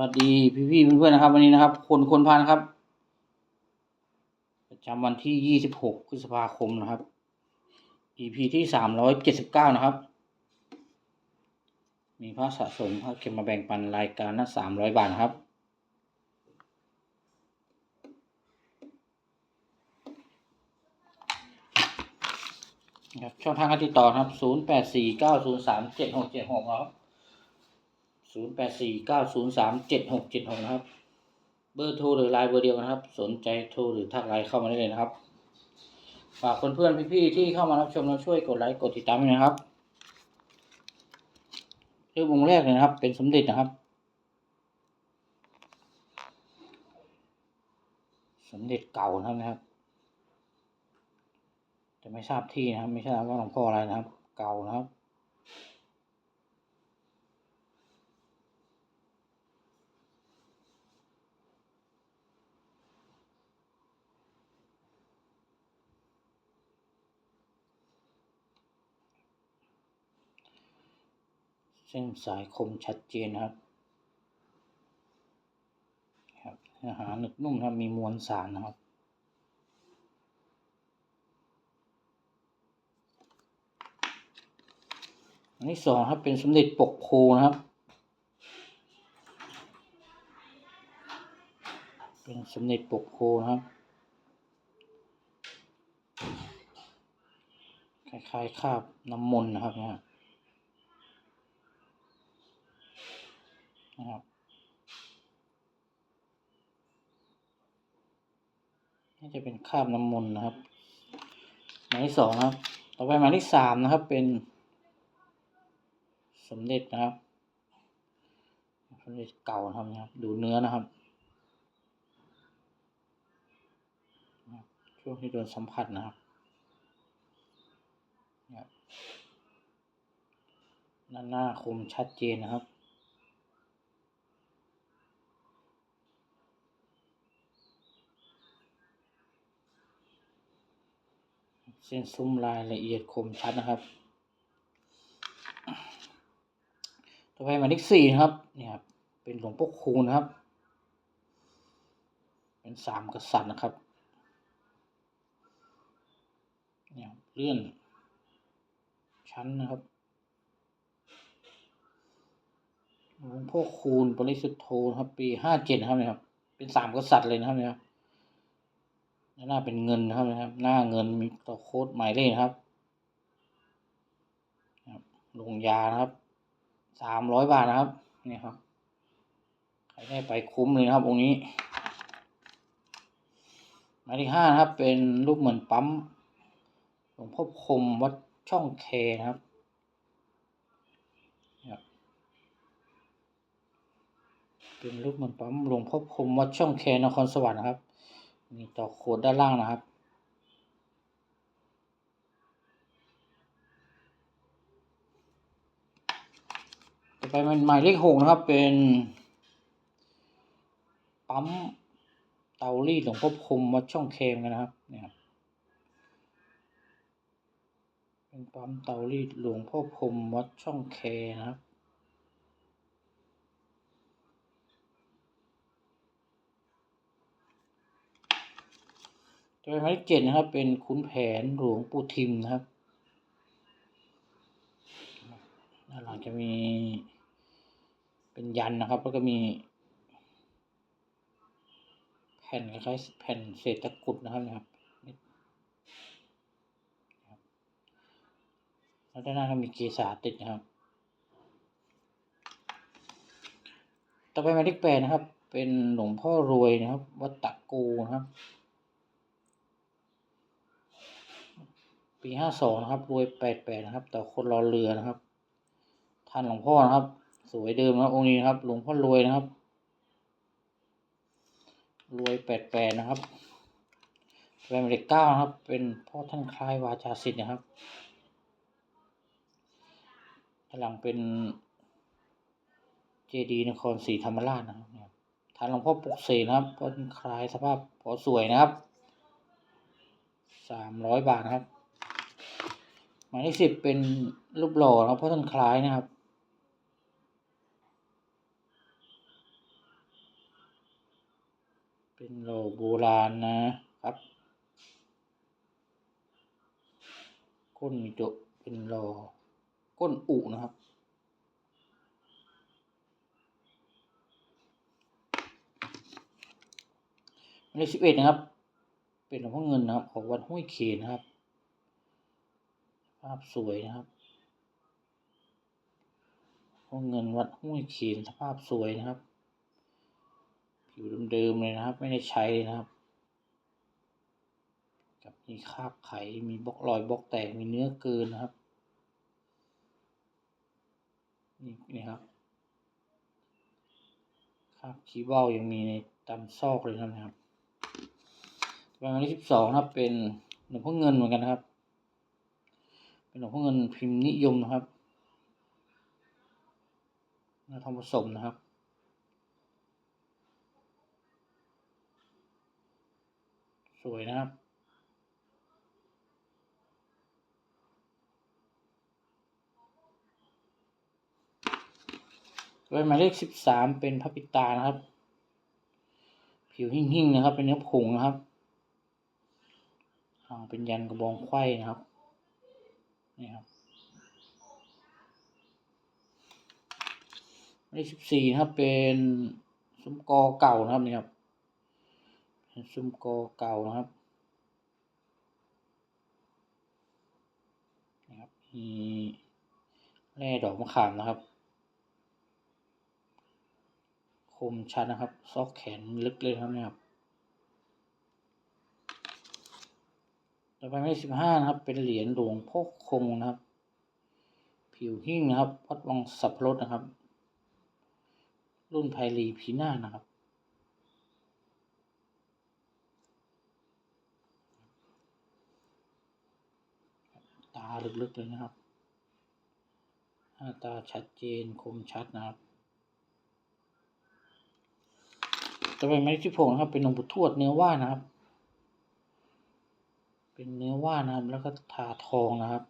วัสดีพี่พี่ๆเพื่อนๆนะครับ วันนี้นะครับ คนคนพันครับประจำวันที่ยี่สิบหกพฤษภาคมนะครับ EP ที่สามร้อยเจ็ดสิบเก้านะครับ มีพระสะสมพระเก็บมาแบ่งปันรายการละสามร้อยบาทครับ ครับช่องทางการติดต่อนะครับ0 8 4 9 0 3 7 6 7 6ครับ 0 8 4 9 0 3 7 6 7 6นะครับ เบอร์โทรหรือไลน์เบอร์เดียวกันะครับ สนใจโทรหรือทักไลน์เข้ามาได้เลยนะครับ ฝากเพื่อนๆพี่ๆที่เข้ามารับชมเราช่วยกดไลค์กดติดตามด้วยนะครับเรื่องวงแรกเลยนะครับ เป็นสมเด็จนะครับ สมเด็จเก่านะครับแต่ไม่ทราบที่นะครับ ไม่ทราบว่าหลวงพ่ออะไรนะครับ เก่านะครับ ส้นสายคมชัดเจนนะครับครับเนื้อหาหนึบนุ่มนะครับมีมวลสารนะครับอันที่สองครับเป็นสมเด็จปกโพนะครับ เป็นสมเด็จปกโพนะครับคล้ายๆคราบน้ำมนต์นะครับเนี่ยนะครับ น่จะเป็นคาบน้ำมนต์นะครับหมายที่สองนะครับ ต่อไปหมายที่สามนะครับ เป็นสมเด็จนะครับสมเด็จเก่านะครับนะครับ ดูเนื้อนะครับ ช่วงที่โดนสัมผัสนะครับนะครับหน้าหน้าคมชัดเจนนะครับ เส้นซุ้มลายละเอียดคมชัดนะครับต่อไปหมายเลขสี่นะครับเนี่ยครับเป็นหลวงพ่อคูณนะครับ เป็นสามกษัตริย์นะครับเนี่ยครับเลื่อน ชั้นนะครับหลวงพ่อคูณปริสุทธโธนะครับ ปีห้าเจ็ดครับเนี่ยครับ เป็นสามกษัตริย์เลยนะครับเนี่ย หน้าเป็นเงินนะครับนะครับ หน้าเงินมีต่อโค้ดหมายเลขนะครับลงยานะครับสามร้อยบาทนะครับเนี่ยครับใครได้ไปคุ้มเลยนะครับองค์นี้หมายที่ห้านะครับ เป็นรูปเหมือนปั๊มหลวงพ่อคมวัดช่องแคนะครับเป็นรูปเหมือนปั๊มหลวงพ่อคมวัดช่องแคนครสวรรค์นะครับ มีต่อโคดด้านล่างนะครับ ต่อไปเป็นหมายเลขหกนะครับ เป็น ปั๊มเตารีดหลวงพ่อคมวัดช่องแคมกันนะครับเนี่ยครับเป็นปั๊มเตารีดหลวงพ่อพรมวัดช่องแคนะครับ ตัวหมายเลขเจ็ดนะครับ เป็นขุนแผนหลวงปู่ทิมนะครับด้านหลังจะมีเป็นยันนะครับ แล้วก็มี แผ่นคล้ายๆแผ่นเศษตะกุดนะครับนะครับแล้วด้านหน้าก็มีเกสาติดนะครับ ต่อไปหมายเลขแปดนะครับ เป็นหลวงพ่อรวยนะครับ วัดตะกูนะครับ ปีห้าสองนะครับรวยแปดแปดนะครับต่อคนรอเรือนะครับ ท่านหลวงพ่อนะครับ สวยเดิมนะครับองค์นี้นะครับ หลวงพ่อรวยนะครับ รวยแปดแปดนะครับต่อไปหมายเลขเก้านะครับ เป็นพ่อท่านคล้ายวาจาสิทธิ์นะครับด้านหลังเป็นเจดีนครศรีธรรมราชนะครับเนี่ยฐานหลวงพ่อปุกเสนะครับก็คล้ายสภาพพอสวยนะครับสามร้อยบาทนะครับ มายเลขสิบเป็นรูปหล่อนะครับเพราะท่านคล้ายนะครับ เป็นโลโบราณนะครับก้นมีโจะเป็นโลก้นอุนะครับหมายเลขสิบเอ็ดนะครับ เป็นหลวงพ่อเงินนะครับของวัดห้วยเขนนะครับาพสวยนะครับหลวงเงินวัดห้วยเขนสภาพสวยนะครับ ผิวเดิมๆเลยนะครับ ไม่ได้ใช้เลยนะครับ กับมีคราบไข มีบล็อกรอยบล็อกแตก มีเนื้อเกินนะครับ นี่นี่ครับคราบคีย์เบ้ายังมีในตามซอกเลยนะครับวันที่สิบสองนะครับเป็นหลวงพ่อเงินเหมือนกันนะครับ เป็นหลวงพ่อเงินพิมพ์นิยมนะครับนาทองผสมนะครับ สวยนะครับโดยหมายเลขสิบสามเป็นพระปิตานะครับ ผิวหิ่งๆนะครับ เป็นเนื้อผงนะครับเป็นยันกระบองไขว้นะครับ นี่ครับหมายเลขสิบสี่นะครับเป็นซุ้มกอเก่านะครับนี่ครับเป็นซุ้มกอเก่านะครับนี่ครับมีแร่ดอกมะขามนะครับ คมชัดนะครับ ซอกแขนลึกเลยครับนี่ครับ ต่อไปหมายเลขสิบห้านะครับ เป็นเหรียญหลวงพ่อคงนะครับ ผิวหิ้งนะครับวัดวังสับรดนะครับ รุ่นไพลีพีหน้านะครับ ตาลึกๆเลยนะครับ หน้าตาชัดเจนคมชัดนะครับต่อไปหมายเลขที่หกนะครับ เป็นหลวงปู่ทวดเนื้อว่านะครับ เป็นเนื้อว่านนะครับ แล้วก็ทาทองนะครับ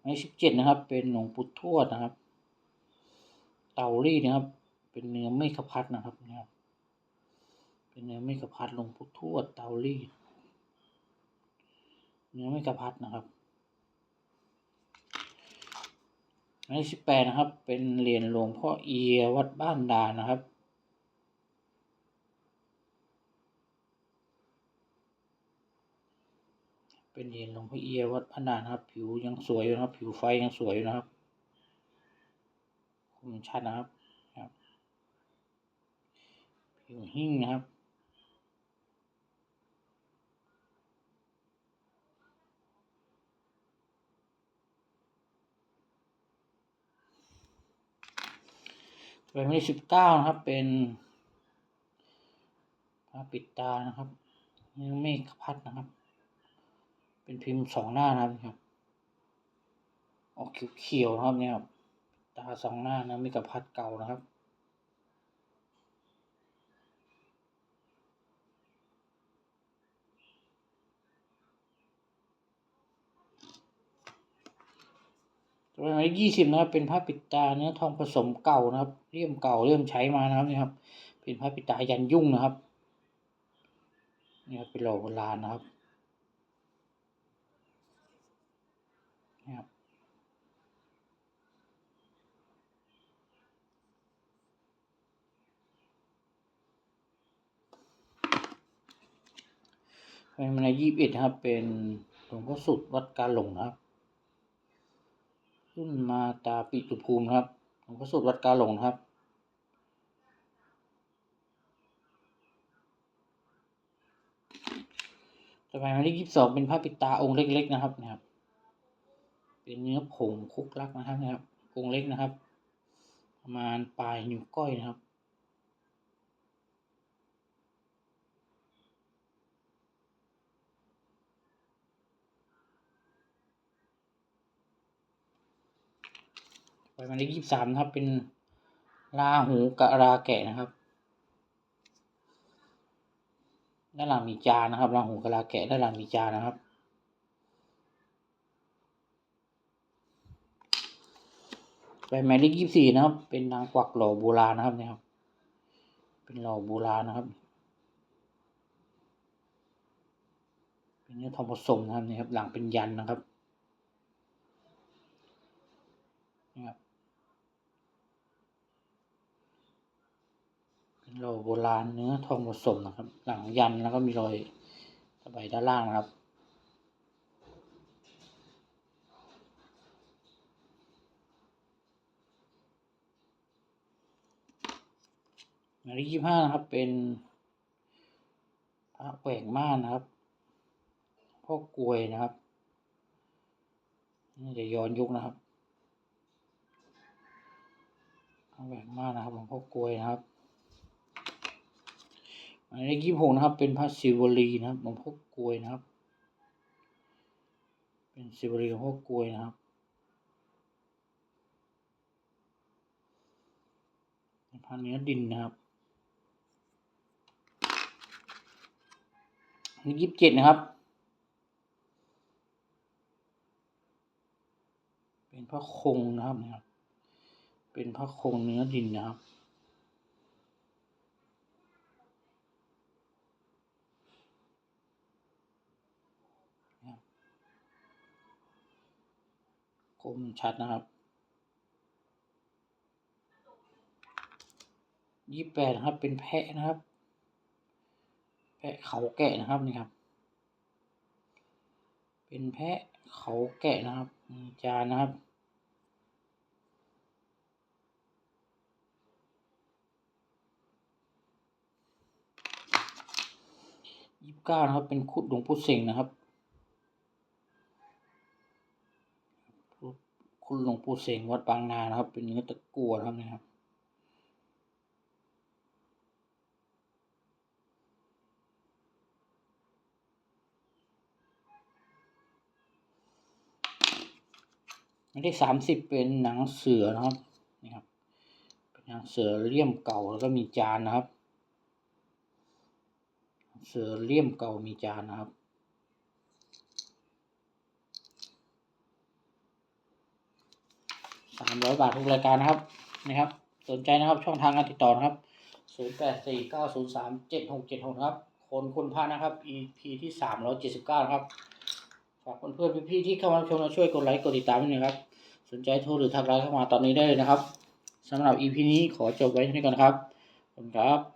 หมายเลขสิบเจ็ดนะครับ เป็นหลวงปู่ทวดนะครับ เตารีดนะครับ เป็นเนื้อไม่ขพัดนะครับนะครับ เป็นเนื้อไม่ขพัดหลวงปู่ทวดเตารีดเนื้อไม่ขพัดนะครับ หมายเลขสิบแปดนะครับ เป็นเหรียญหลวงพ่อเอียวัดบ้านดานนะครับ เป็นเหรียญหลวงพ่อเอียวัดบ้านดานะครับ ผิวยังสวยอยู่นะครับ ผิวไฟยังสวยอยู่นะครับคมชัดนะครับครับผิวหิ้งนะครับ ใบที่สิบเก้านะครับเป็นพระปิดตานะครับเนื้อเมฆพัดนะครับ เป็นพิมพ์สองหน้านะครับ ออกเขียวๆนะครับเนี่ยครับตาสองหน้านะไมฆพัดเก่านะครับ ตัวหมายยี่สิบนะครับเป็นผ้าปิดตาเนื้อทองผสมเก่านะครับเลี่ยมเก่าเลี่มใช้มานะครับนี่ครับ เป็นผ้าปิดตายันยุ่งนะครับนี่ครับเป็นโลโบราณนะครับนี่ครับเป็นในยี่สิบเอ็ดนะครับ เป็นหลวงพ่อสุดวัดกาหลงนะครับ รุ่นมาตาปิตุภูมิครับหลวงพ่อสุดวัดกาหลงครับ ต่อไปมาที่ยี่สิบสองเป็นพระปิตาองค์เล็ก ๆ นะครับนะครับ เป็นเนื้อผงคุกลักนะครับนะครับ องค์เล็กนะครับ ประมาณปลายนิ้วก้อยนะครับ ไปหมายเลขยี่สิบสามนะครับ เป็นลาหูกะราแกะนะครับด้านหลังมีจานนะครับราหูกะลาแกะด้านหลังมีจานนะครับไปหมายเลขยี่สี่นะครับ เป็นนางกวักหล่อโบราณนะครับเนี่ยครับ เป็นหล่อโบราณนะครับ เป็นเนื้อทองผสมนะครับเนี่ยครับ หลังเป็นยันนะครับนี่ครับ เป็นหล่อโบราณเนื้อทองผสมนะครับ หลังยันแล้วก็มีรอยตะไบด้านล่างนะครับหมายเลขยี่ห้านะครับเป็นพระแหวกม่านนะครับพ่อกลวยนะครับนี่จะย้อนยุคนะครับพระแหวกม่านนะครับหลวงพ่อกลวยนะครับ หมายเลขยี่หกนะครับ เป็นพระศิวลีนะครับหลวงพ่อกลวยนะครับ เป็นศิวลีหลวงพ่อกลวยนะครับในพระเนื้อดินนะครับยี่สิบเจ็ดนะครับ เป็นพระคงนะครับนะครับ เป็นพระคงเนื้อดินนะครับ มชัดนะครับยี่แปดครับ เป็นแพะนะครับ แพะเขาแกะนะครับนี่ครับ เป็นแพะเขาแกะนะครับมีจานนะครับยี่สิบเก้านะครับ เป็นคุดหลวงปู่เสงนะครับ คุณหลวงปู่เสงวัดบางนานะครับ เป็นเนื้อตะกั่วครับนะครับ อันที่สามสิบเป็นหนังเสือนะครับนี่ครับเป็นหนังเสือเลี่ยมเก่าแล้วก็มีจานนะครับ เสือเลี่ยมเก่ามีจานนะครับ สามร้อยบาททุกรายการนะครับนะครับ สนใจนะครับช่องทางการติดต่อนะครับศูนย์แปดสี่เก้าศูนย์สามเจ็ดหกเจ็ดหกครับคนคุณพระนะครับ EP ที่สามร้อยเจ็ดสิบเก้าครับฝากเพื่อนๆพี่ๆที่เข้ามาชมมาช่วยกดไลค์กดติดตามด้วยนะครับ สนใจโทรหรือทักไลน์เข้ามาตอนนี้ได้เลยนะครับสำหรับ EP นี้ขอจบไว้เท่านี้ก่อนครับขอบคุณครับ